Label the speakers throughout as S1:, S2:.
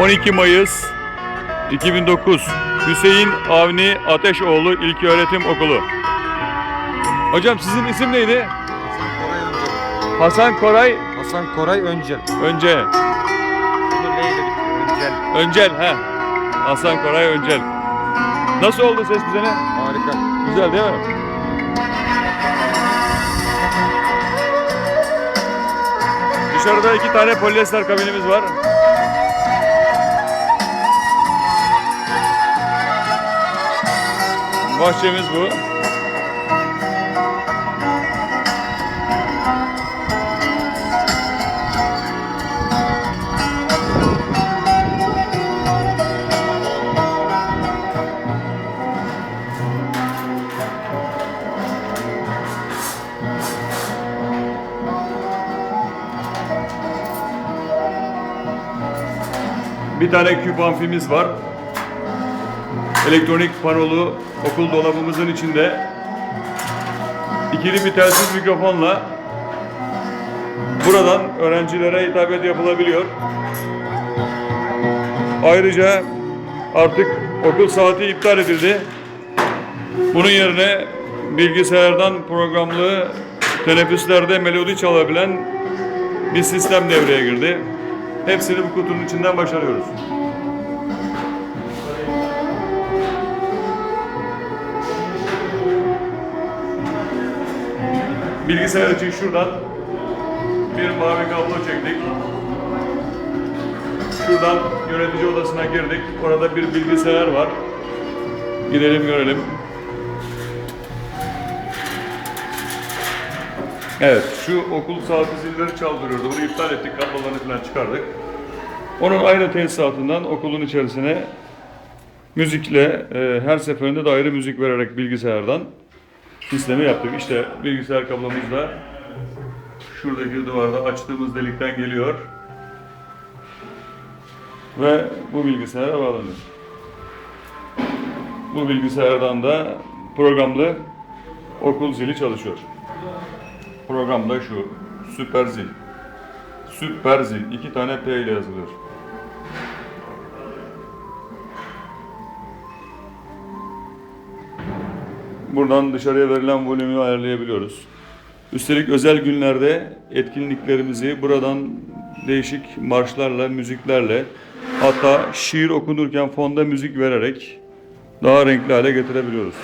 S1: ...12 Mayıs 2009 Hüseyin Avni Ateşoğlu İlköğretim Okulu. Hocam sizin isim neydi?
S2: Hasan Koray Öncel.
S1: Hasan Koray
S2: Hasan Koray Öncel.
S1: Önce.
S2: Bunu neyle bitiyor? Öncel.
S1: Öncel ha. Hasan Koray Öncel. Nasıl oldu ses düzeni?
S2: Harika.
S1: Güzel değil mi? Dışarıda iki tane polyester kabinimiz var. Bahçemiz bu. Bir tane küp amfimiz var. Elektronik panolu okul dolabımızın içinde ikili bir telsiz mikrofonla buradan öğrencilere hitabet yapılabiliyor. Ayrıca artık okul saati iptal edildi. Bunun yerine bilgisayardan programlı teneffüslerde melodi çalabilen bir sistem devreye girdi. Hepsini bu kutunun içinden başarıyoruz. Bilgisayar için şuradan bir mavi kablo çektik. Şuradan yönetici odasına girdik. Orada bir bilgisayar var. Gidelim görelim. Evet, şu okul saati zilleri çaldırıyordu. Bunu iptal ettik, kablolarını falan çıkardık. Onun aynı tesisatından okulun içerisine müzikle e, her seferinde de ayrı müzik vererek bilgisayardan sistemi yaptık. İşte bilgisayar kablomuz da şuradaki duvarda açtığımız delikten geliyor. Ve bu bilgisayara bağlanıyor. Bu bilgisayardan da programlı okul zili çalışıyor. Program da şu. Süper zil. Süper zil. İki tane P ile yazılıyor. Buradan dışarıya verilen volümü ayarlayabiliyoruz. Üstelik özel günlerde etkinliklerimizi buradan değişik marşlarla, müziklerle hatta şiir okunurken fonda müzik vererek daha renkli hale getirebiliyoruz.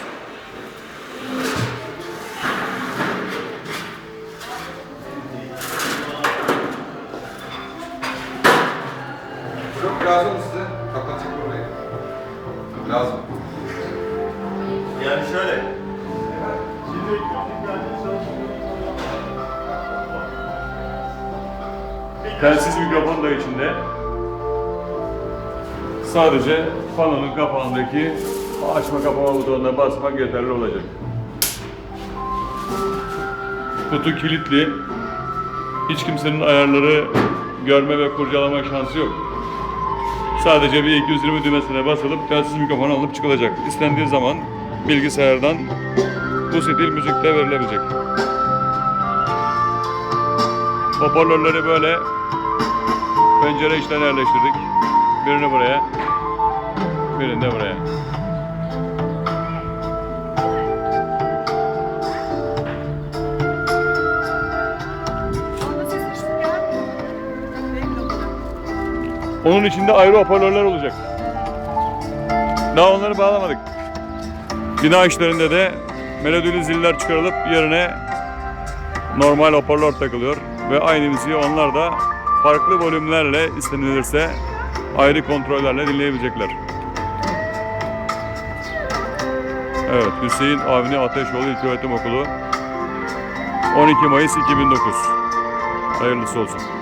S2: Lazım mı size? Kapatayım burayı. Lazım.
S3: Yani şöyle.
S1: Telsiz mikrofon da içinde. Sadece panonun kapağındaki açma kapama butonuna basmak yeterli olacak. Kutu kilitli. Hiç kimsenin ayarları görme ve kurcalama şansı yok. Sadece bir 220 düğmesine basılıp telsiz mikrofon alıp çıkılacak. İstendiği zaman bilgisayardan bu stil müzik de verilebilecek. Hoparlörleri böyle pencere içlerine yerleştirdik. Birini buraya, birini de buraya. Onun içinde ayrı hoparlörler olacak. Daha onları bağlamadık. Bina işlerinde de melodili ziller çıkarılıp yerine normal hoparlör takılıyor ve aynı müziği onlar da farklı volümlerle istenilirse ayrı kontrollerle dinleyebilecekler. Evet, Hüseyin Avni Ateşoğlu İlköğretim Okulu 12 Mayıs 2009. Hayırlısı olsun.